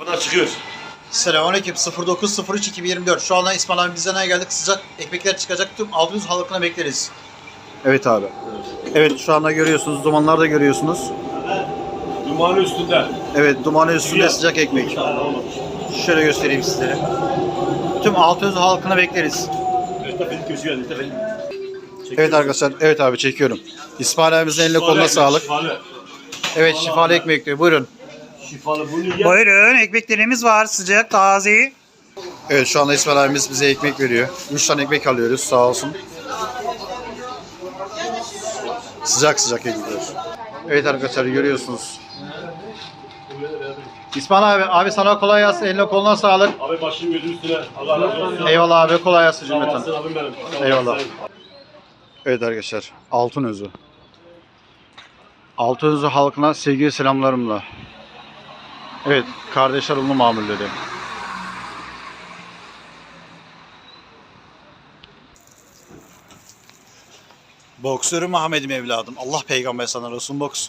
Buradan çıkıyor. Selamünaleyküm 0903 2024. Şu anda İsmail abi bizden geldik? Sıcak ekmekler çıkacak. Tüm 600 halkına bekleriz. Evet abi. Evet şu anda görüyorsunuz. Dumanlar da görüyorsunuz. Dumanı üstünde. Evet dumanı üstünde sıcak ekmek. Şöyle göstereyim sizlere. Tüm 600 halkına bekleriz. Evet arkadaşlar. Evet abi çekiyorum. İsmail abimizin eline koluna sağlık. Evet şifalı ekmek diyor. Buyurun. Şifalı bunu ye. Buyurun ekmeklerimiz var. Sıcak, taze. Evet şu anda İsmail abimiz bize ekmek veriyor. 3 tane ekmek alıyoruz sağ olsun. Sıcak sıcak ekmekler. Evet arkadaşlar görüyorsunuz. İsmail abi, abi sana kolay gelsin. Eline koluna sağlık. Abi başım gözüm üstüne. Allah razı olsun. Eyvallah abi kolay gelsin Sağ olasın cümleten. abim benim. Eyvallah. Evet arkadaşlar Altın Özü. Altın Özü halkına sevgi selamlarımla. Evet kardeşler ulu mamulleri. Boksörüm Ahmet'im evladım. Allah peygamber sana olsun boks.